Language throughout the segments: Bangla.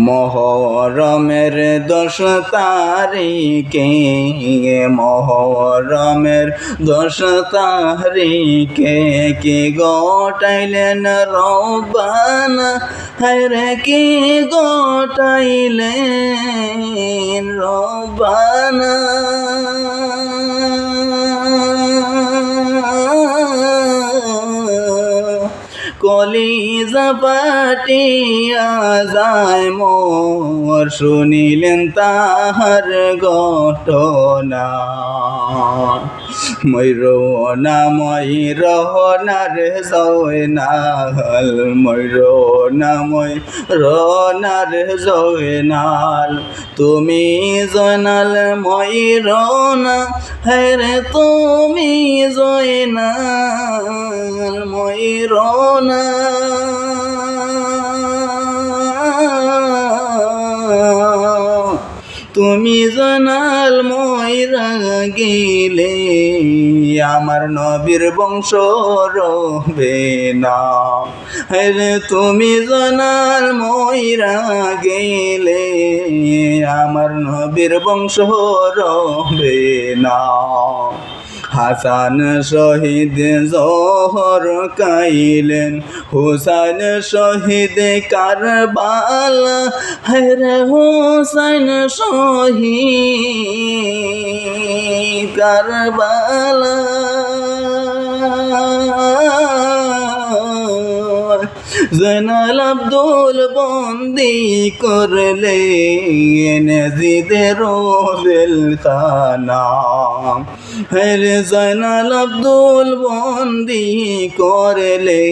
মহরমের দশ তারিখে মহরমের দশ তারিখে কি গোটাইলেন রবানা হের কি গোটাইলেন রবানা কলিজা পাটিয়া যায় মোর শুনিলেন তাহার ঘটনা। ময়ূর না ময়ূর নার জয়নাল ময়ূর না ময়ূর জয় জয়নাল তুমি জয়নাল ময়ূর না হরে তুমি জয়নাল ময়ূর না। তুমি জনাল ময়রা গেলে, আমার নবীর বংশ রবে না। হরে তুমি জনাল ময়রা গেলে, আমার নবীর বংশ রবে না। হাসান শহীদ জহর কাইলেন। হুসাইন শহীদ কারবালা হরে হুসাইন শহীদ কারবাল। জয়নাল আব্দুল বন্দি করলে নজিদের খানা হরে জয়নাল আব্দুল বন্দি করলে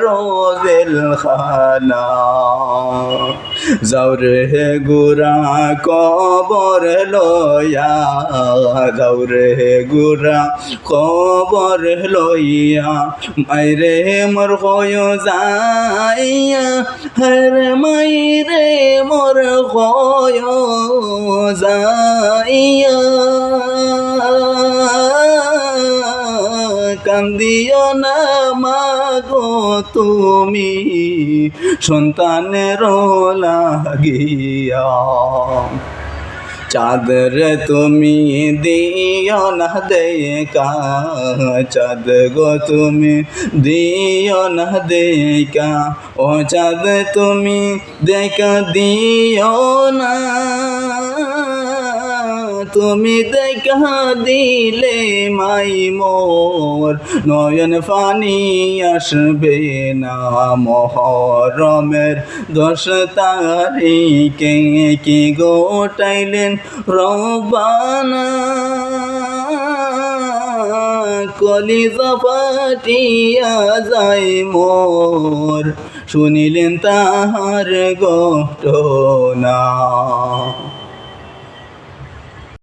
রোজেল খানা যাওরে হে গুরা কবর লয়া যাওরে হে গুরা কবর লইয়া, মাইরে মোর হয় যাইয়া হর মাইরে মোর হয় যাইয়া। কান্দিও না মাগো তুমি সন্তানের লাগিয়া। চাঁদর তুমি দিও না দেখা। চাঁদ গো তুমি দিও না দেখা। ও চাঁদ তুমি দেখা দিও না। তুমি দেখা দিলে মাই মোর। নয়ন ফানি আসবে না মহরমের দশ তারিখে। কি গোটাইলেন রবানা? কলিজা পাটিয়া যায় মোর। শুনিলেন তাহার ঘটনা।